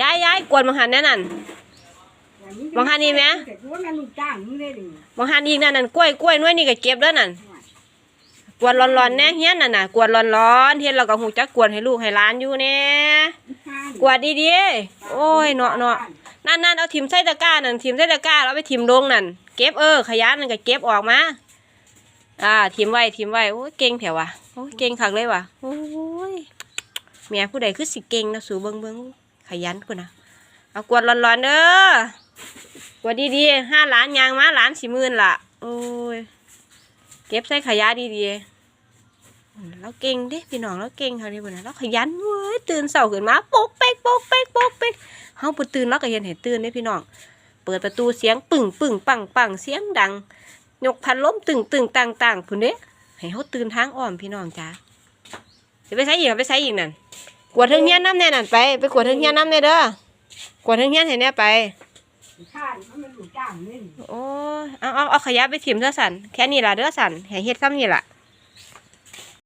ย้ายย้ายกวนบังหันแน่นั่นบังคับนี่ไหม ว่าแม่ลูกจ้างมึงได้ดิบังหันอีกนั่นนั่นกล้วยกล้วยน้อยนี่ก็เก็บเด้อนั่น กวนร้อนๆแน่เฮียนนั่นน่ะกวนร้อนๆเฮ็ดเราก็หูจักกวนให้ลูกให้หลานอยู่แน่กวาดดีๆ โอ้ยเนาะเนาะนั่นนั่นเอาถิมใส่ตะกร้านั่นถิมใส่ตะกร้าแล้วเอาไปถิมลงนั่น เก็บเออขยะนั่นก็เก็บออกมา อ่าถิมไว้ถิมไว้โอ้ยเก่งแถวว่ะโอ้ยเก่งคักเลยว่ะโอ้ย แม่ผู้ใดคือสิเก่งนะสู่เบิงเบิงขยันพุ่นนะเอากวดร้อนๆเด้อกวดดีๆห้าหลานยางมาหลานสิหมื่นล่ะโอ้ยเก็บใส่ขยะดีๆเราเก่งเด้พี่น้องเราเก่งเขาด้พุ่นน่ะเราขยันเว้ยตื่นเช้าขึ้นมาปกเป๊กปกเป๊กปกเป๊กเฮาบ่ตื่นเราก็เห็นเห็นตื่นเด้พี่น้องเปิดประตูเสียงปึ่งปึ่งปังปังเสียงดังยกพันล้มตึงตึงต่างต่างพุ่นเด้ให้เขาตื่นทางอ้อมพี่น้องจ้าจะไปใช้อีกอะไปใช้อีกนั่น กวดเทิงเฮียนน้ำแน่นั่นไปไปกวดเทิงเฮียนน้ำแน่เด้อกวดเทิงเฮียนให้แน่ไปข้ามันเป็นลูกจ้างมึงโอ้ยเอาเอาเอาขยะไปถิ่มเด้อสันแค่นี้ล่ะเด้อสันให้เฮ็ดซ้ำนี่ล่ะ